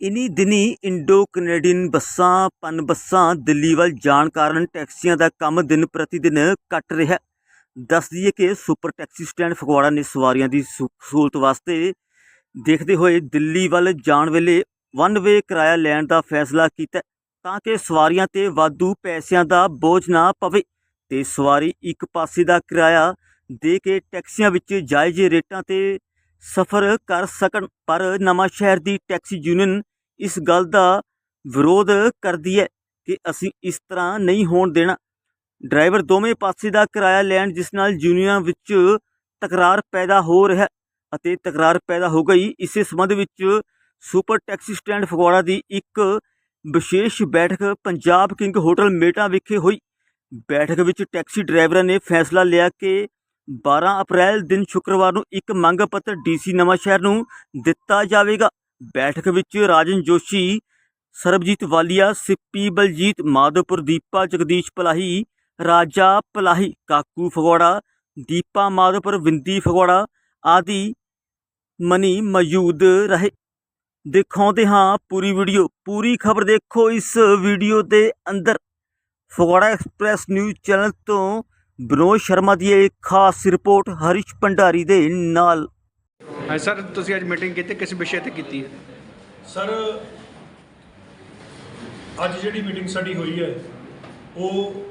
ਇਨੀ ਦਿਨੀ Indo Canadian ਬੱਸਾਂ ਪਨ ਬੱਸਾਂ ਦਿੱਲੀ ਵੱਲ ਜਾਣ ਕਾਰਨ ਟੈਕਸੀਆਂ ਦਾ ਕੰਮ ਦਿਨ ਪ੍ਰਤੀ ਦਿਨ ਘਟ ਰਿਹਾ ਹੈ। ਦੱਸ ਦਈਏ ਕਿ ਸੁਪਰ ਟੈਕਸੀ ਸਟੈਂਡ ਫਗਵਾੜਾ ਨੇ ਸਵਾਰੀਆਂ ਦੀ ਸੁ- ਸਹੂਲਤ ਵਾਸਤੇ ਦੇਖਦੇ ਹੋਏ ਦਿੱਲੀ ਵੱਲ ਜਾਣ ਵੇਲੇ ਵਨ ਵੇ ਕਿਰਾਇਆ ਲੈਣ ਦਾ ਫੈਸਲਾ ਕੀਤਾ ਤਾਂ ਕਿ ਸਵਾਰੀਆਂ ਤੇ ਵਾਧੂ ਪੈਸਿਆਂ ਦਾ ਬੋਝ ਨਾ ਪਵੇ ਤੇ ਸਵਾਰੀ ਇੱਕ ਪਾਸੇ ਦਾ ਕਿਰਾਇਆ ਦੇ ਕੇ ਟੈਕਸੀਆਂ ਵਿੱਚ ਜਾਇਜ਼ ਰੇਟਾਂ ਤੇ ਸਫ਼ਰ ਕਰ ਸਕਣ ਪਰ ਨਵਾਂ ਸ਼ਹਿਰ ਦੀ ਟੈਕਸੀ ਯੂਨੀਅਨ ਇਸ ਗੱਲ ਦਾ ਵਿਰੋਧ ਕਰਦੀ ਹੈ ਕਿ ਅਸੀਂ ਇਸ ਤਰ੍ਹਾਂ ਨਹੀਂ ਹੋਣ ਦੇਣਾ। ਡਰਾਈਵਰ ਦੋਵੇਂ ਪਾਸੇ ਦਾ ਕਿਰਾਇਆ ਲੈਣ, ਜਿਸ ਨਾਲ ਯੂਨੀਅਨਾਂ ਵਿੱਚ ਤਕਰਾਰ ਪੈਦਾ ਹੋ ਰਿਹਾ ਅਤੇ ਤਕਰਾਰ ਪੈਦਾ ਹੋ ਗਈ। ਇਸੇ ਸੰਬੰਧ ਵਿੱਚ ਸੁਪਰ ਟੈਕਸੀ ਸਟੈਂਡ ਫਗਵਾੜਾ ਦੀ ਇੱਕ ਵਿਸ਼ੇਸ਼ ਬੈਠਕ ਪੰਜਾਬ ਕਿੰਗ ਹੋਟਲ ਮੇਟਾ ਵਿਖੇ ਹੋਈ। ਬੈਠਕ ਵਿੱਚ ਟੈਕਸੀ ਡਰਾਈਵਰਾਂ ਨੇ ਫੈਸਲਾ ਲਿਆ ਕਿ 12 ਅਪ੍ਰੈਲ ਦਿਨ ਸ਼ੁੱਕਰਵਾਰ ਨੂੰ ਇੱਕ ਮੰਗ ਪੱਤਰ ਡੀਸੀ ਨਵਾਂਸ਼ਹਿਰ ਨੂੰ ਦਿੱਤਾ ਜਾਵੇਗਾ। ਬੈਠਕ ਵਿੱਚ ਰਾਜਨ ਜੋਸ਼ੀ, ਸਰਬਜੀਤ ਵਾਲੀਆ, ਸਿੱਪੀ ਬਲਜੀਤ, ਮਾਧੋਪੁਰ ਦੀਪਾ, ਜਗਦੀਸ਼ ਪਲਾਹੀ ਰਾਜਾ ਪਲਾਹੀ ਕਾਕੂ ਫਗਵਾੜਾ, ਦੀਪਾ ਮਾਧੋਪੁਰ, ਵਿੰਦੀ ਫਗਵਾੜਾ ਆਦਿ ਮਨੀ ਮੌਜੂਦ ਰਹੇ। ਦਿਖਾਉਂਦੇ ਹਾਂ ਪੂਰੀ ਵੀਡੀਓ। ਪੂਰੀ ਖਬਰ ਦੇਖੋ ਇਸ ਵੀਡੀਓ ਦੇ ਅੰਦਰ। ਫਗਵਾੜਾ ਐਕਸਪ੍ਰੈਸ ਨਿਊਜ਼ ਚੈਨਲ ਤੋਂ ਬਨੋਦ ਸ਼ਰਮਾ ਦੀ ਇਹ ਖਾਸ ਰਿਪੋਰਟ ਹਰੀਸ਼ ਭੰਡਾਰੀ ਦੇ ਨਾਲ। ਹਾਂ ਸਰ, ਤੁਸੀਂ ਅੱਜ ਮੀਟਿੰਗ ਕੀਤੀ, ਕਿਸ ਵਿਸ਼ੇ ਤੇ ਕੀਤੀ ਹੈ? ਸਰ, ਅੱਜ ਜਿਹੜੀ ਮੀਟਿੰਗ ਸਾਡੀ ਹੋਈ ਹੈ, ਉਹ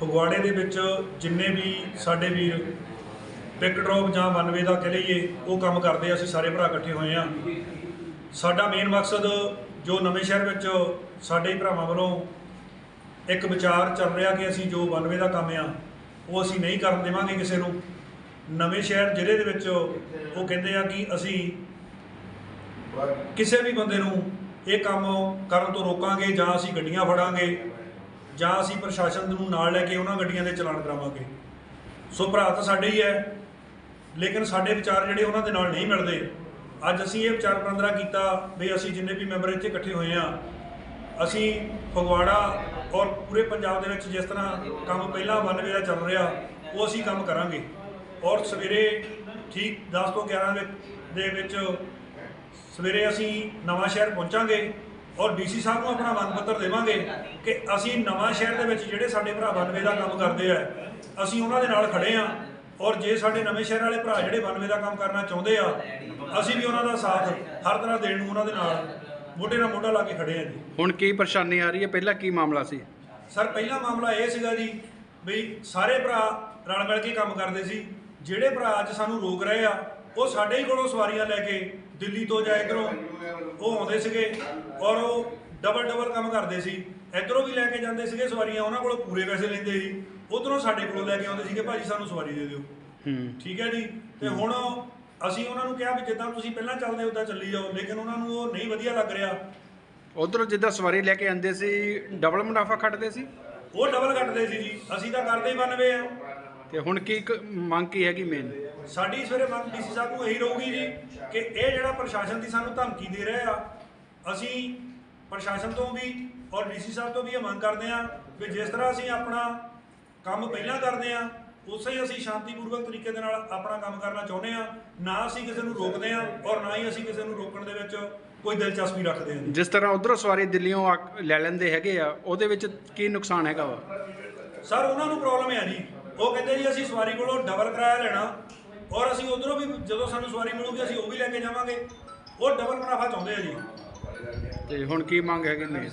ਫਗਵਾੜੇ ਦੇ ਵਿੱਚ ਜਿੰਨੇ ਵੀ ਸਾਡੇ ਵੀਰ ਪਿਕ ਡ੍ਰੌਪ ਜਾਂ ਵਨਵੇ ਦਾ ਕਹਿ ਲਈਏ, ਉਹ ਕੰਮ ਕਰਦੇ ਆ, ਅਸੀਂ ਸਾਰੇ ਭਰਾ ਇਕੱਠੇ ਹੋਏ ਆ ਸਾਡਾ ਮੇਨ ਮਕਸਦ ਜੋ ਨਵੇਂ ਸ਼ਹਿਰ ਵਿੱਚ ਸਾਡੇ ਭਰਾਵਾਂ ਵੱਲੋਂ ਇੱਕ ਵਿਚਾਰ ਚੱਲ ਰਿਹਾ ਕਿ ਅਸੀਂ ਜੋ ਵਨਵੇ ਦਾ ਕੰਮ ਆ, ਉਹ ਅਸੀਂ ਨਹੀਂ ਕਰਨ ਦੇਵਾਂਗੇ ਕਿਸੇ ਨੂੰ। ਨਵੇਂ ਸ਼ਹਿਰ ਜ਼ਿਲ੍ਹੇ ਦੇ ਵਿੱਚ ਉਹ ਕਹਿੰਦੇ ਆ ਕਿ ਅਸੀਂ ਕਿਸੇ ਵੀ ਬੰਦੇ ਨੂੰ ਇਹ ਕੰਮ ਕਰਨ ਤੋਂ ਰੋਕਾਂਗੇ ਜਾਂ ਅਸੀਂ ਗੱਡੀਆਂ ਫੜਾਂਗੇ ਜਾਂ ਅਸੀਂ ਪ੍ਰਸ਼ਾਸਨ ਨੂੰ ਨਾਲ ਲੈ ਕੇ ਉਹਨਾਂ ਗੱਡੀਆਂ ਦੇ ਚਲਾਨ ਕਰਾਵਾਂਗੇ। ਸੋ ਭਰਾ ਤਾਂ ਸਾਡੇ ਹੀ ਹੈ, ਲੇਕਿਨ ਸਾਡੇ ਵਿਚਾਰ ਜਿਹੜੇ ਉਹਨਾਂ ਦੇ ਨਾਲ ਨਹੀਂ ਮਿਲਦੇ। ਅੱਜ ਅਸੀਂ ਇਹ ਵਿਚਾਰ ਵਟਾਂਦਰਾ ਕੀਤਾ ਵੀ ਅਸੀਂ ਜਿੰਨੇ ਵੀ ਮੈਂਬਰ ਇੱਥੇ ਇਕੱਠੇ ਹੋਏ ਆ ਅਸੀਂ ਫਗਵਾੜਾ ਔਰ ਪੂਰੇ ਪੰਜਾਬ ਦੇ ਵਿੱਚ ਜਿਸ ਤਰ੍ਹਾਂ ਕੰਮ ਪਹਿਲਾਂ ਵਨ ਵੇ ਦਾ ਚੱਲ ਰਿਹਾ, ਉਹ ਅਸੀਂ ਕੰਮ ਕਰਾਂਗੇ। ਔਰ ਸਵੇਰੇ ਠੀਕ 10 ਤੋਂ 11 ਦੇ ਦੇ ਵਿੱਚ ਸਵੇਰੇ ਅਸੀਂ ਨਵਾਂ ਸ਼ਹਿਰ ਪਹੁੰਚਾਂਗੇ ਔਰ ਡੀਸੀ ਸਾਹਿਬ ਨੂੰ ਆਪਣਾ ਮੰਗ ਪੱਤਰ ਦੇਵਾਂਗੇ ਕਿ ਅਸੀਂ ਨਵਾਂ ਸ਼ਹਿਰ ਦੇ ਵਿੱਚ ਜਿਹੜੇ ਸਾਡੇ ਭਰਾ ਵਨਵੇ ਦਾ ਕੰਮ ਕਰਦੇ ਆ ਅਸੀਂ ਉਹਨਾਂ ਦੇ ਨਾਲ ਖੜੇ ਆ ਔਰ ਜੇ ਸਾਡੇ ਨਵੇਂ ਸ਼ਹਿਰ ਵਾਲੇ ਭਰਾ ਜਿਹੜੇ ਵਨਵੇ ਦਾ ਕੰਮ ਕਰਨਾ ਚਾਹੁੰਦੇ ਆ ਅਸੀਂ ਵੀ ਉਹਨਾਂ ਦਾ ਸਾਥ ਹਰ ਤਰ੍ਹਾਂ ਦੇਣ ਨੂੰ ਉਹਨਾਂ ਦੇ ਨਾਲ ਮੋਢੇ ਨਾਲ ਮੋਢਾ ਲਾ ਕੇ ਖੜੇ ਆ ਜੀ। ਹੁਣ ਕੀ ਪਰੇਸ਼ਾਨੀ ਆ ਰਹੀ ਹੈ? ਪਹਿਲਾਂ ਕੀ ਮਾਮਲਾ ਸੀ? ਸਰ ਪਹਿਲਾ ਮਾਮਲਾ ਇਹ ਸੀਗਾ ਜੀ ਵੀ ਸਾਰੇ ਭਰਾ ਰਲ ਮਿਲ ਕੇ ਕੰਮ ਕਰਦੇ ਸੀ। ਜਿਹੜੇ ਭਰਾ ਅੱਜ ਸਾਨੂੰ ਰੋਕ ਰਹੇ ਆ ਉਹ ਸਾਡੇ ਹੀ ਕੋਲੋਂ ਸਵਾਰੀਆਂ ਲੈ ਕੇ ਦਿੱਲੀ ਤੋਂ ਜਾਂ ਇੱਧਰੋਂ ਉਹ ਆਉਂਦੇ ਸੀਗੇ ਔਰ ਉਹ ਡਬਲ ਡਬਲ ਕੰਮ ਕਰਦੇ ਸੀ। ਇੱਧਰੋਂ ਵੀ ਲੈ ਕੇ ਜਾਂਦੇ ਸੀਗੇ ਸਵਾਰੀਆਂ ਉਹਨਾਂ ਕੋਲੋਂ ਪੂਰੇ ਪੈਸੇ ਲੈਂਦੇ ਸੀ। ਉਧਰੋਂ ਸਾਡੇ ਕੋਲੋਂ ਲੈ ਕੇ ਆਉਂਦੇ ਸੀਗੇ ਭਾਜੀ ਸਾਨੂੰ ਸਵਾਰੀ ਦੇ ਦਿਓ। ਹੂੰ। ਠੀਕ ਹੈ ਜੀ? ਤੇ ਹੁਣ ਅਸੀਂ ਉਹਨਾਂ ਨੂੰ ਕਿਹਾ ਵੀ ਜਿੱਦਾਂ ਤੁਸੀਂ ਪਹਿਲਾਂ ਚੱਲਦੇ ਉਦਾਂ ਚੱਲੀ ਜਾਓ। ਲੇਕਿਨ ਉਹਨਾਂ ਨੂੰ ਉਹ ਨਹੀਂ ਵਧੀਆ ਲੱਗ ਰਿਹਾ। ਉਧਰੋਂ ਜਿੱਦਾਂ ਸਵਾਰੀ ਲੈ ਕੇ ਆਂਦੇ ਸੀ ਡਬਲ ਮੁਨਾਫਾ ਖੱਟਦੇ ਸੀ? ਉਹ ਡਬਲ ਕੱਟਦੇ ਸੀ ਜੀ। ਅਸੀਂ ਤਾਂ ਕਰਦੇ ਹੀ ਬੰਨਵੇ ਆ। ਤੇ ਹੁਣ ਕੀ ਕ- ਮੰਗ ਕੀ ਹੈਗੀ ਮੇਨ ਸਾਡੀ ਸਵੇਰੇ ਮੰਗ ਡੀਸੀ ਸਾਹਿਬ ਨੂੰ ਇਹੀ ਰਹੂਗੀ ਜੀ ਕਿ ਇਹ ਜਿਹੜਾ ਪ੍ਰਸ਼ਾਸਨ ਦੀ ਸਾਨੂੰ ਧਮਕੀ ਦੇ ਰਹੇ ਆ ਅਸੀਂ ਪ੍ਰਸ਼ਾਸਨ ਤੋਂ ਵੀ ਔਰ ਡੀਸੀ ਸਾਹਿਬ ਤੋਂ ਵੀ ਇਹ ਮੰਗ ਕਰਦੇ ਆ ਕਿ ਜਿਸ ਤਰ੍ਹਾਂ ਅਸੀਂ ਆਪਣਾ ਕੰਮ ਪਹਿਲਾਂ ਕਰਦੇ ਆ ਉਸੇ ਹੀ ਅਸੀਂ ਸ਼ਾਂਤੀਪੂਰਵਕ ਤਰੀਕੇ ਦੇ ਨਾਲ ਆਪਣਾ ਕੰਮ ਕਰਨਾ ਚਾਹੁੰਦੇ ਆ ਨਾ ਅਸੀਂ ਕਿਸੇ ਨੂੰ ਰੋਕਦੇ ਆ ਔਰ ਨਾ ਹੀ ਅਸੀਂ ਕਿਸੇ ਨੂੰ ਰੋਕਣ ਦੇ ਵਿੱਚ ਕੋਈ ਦਿਲਚਸਪੀ ਰੱਖਦੇ ਆ ਜੀ। ਜਿਸ ਤਰ੍ਹਾਂ ਉਧਰੋਂ ਸਵਾਰੀ ਦਿੱਲੀੋਂ ਆ- ਲੈ ਲੈਂਦੇ ਹੈਗੇ ਆ ਉਹਦੇ ਵਿੱਚ ਕੀ ਨੁਕਸਾਨ ਹੈਗਾ ਵਾ? ਸਰ ਉਹਨਾਂ ਨੂੰ ਪ੍ਰੋਬਲਮ ਹੈ ਜੀ ਉਹ ਕਹਿੰਦੇ ਜੀ ਅਸੀਂ ਸਵਾਰੀ ਕੋਲੋਂ ਡਬਲ ਕਿਰਾਇਆ ਲੈਣਾ ਔਰ ਅਸੀਂ ਉਧਰੋਂ ਵੀ ਜਦੋਂ ਸਾਨੂੰ ਸਵਾਰੀ ਮਿਲੂਗੀ ਅਸੀਂ ਉਹ ਵੀ ਲੈ ਕੇ ਜਾਵਾਂਗੇ। ਉਹ ਡਬਲ ਮੁਨਾਫਾ ਚਾਹੁੰਦੇ ਆ ਜੀ। ਤੇ ਹੁਣ ਕੀ ਮੰਗ ਹੈਗੀ ਮੇਨ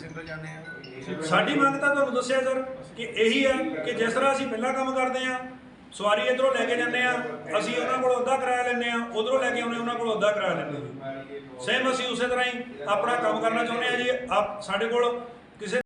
ਸਾਡੀ ਮੰਗ ਤਾਂ ਤੁਹਾਨੂੰ ਦੱਸਿਆ ਸਰ ਕਿ ਇਹੀ ਹੈ ਕਿ ਜਿਸ ਤਰ੍ਹਾਂ ਅਸੀਂ ਪਹਿਲਾਂ ਕੰਮ ਕਰਦੇ ਆ ਸਵਾਰੀ ਇਧਰੋਂ ਲੈ ਕੇ ਜਾਂਦੇ ਆ ਅਸੀਂ ਉਹਨਾਂ ਕੋਲੋਂ ਅੱਧਾ ਕਿਰਾਇਆ ਲੈਂਦੇ ਆ ਉਧਰੋਂ ਲੈ ਕੇ ਆਉਂਦੇ ਉਹਨਾਂ ਕੋਲੋਂ ਅੱਧਾ ਕਿਰਾਇਆ ਲੈਂਦੇ ਸੇਮ ਅਸੀਂ ਉਸੇ ਤਰ੍ਹਾਂ ਹੀ ਆਪਣਾ ਕੰਮ ਕਰਨਾ ਚਾਹੁੰਦੇ ਆ ਜੀ ਆਪ ਸਾਡੇ ਕੋਲ ਕਿਸੇ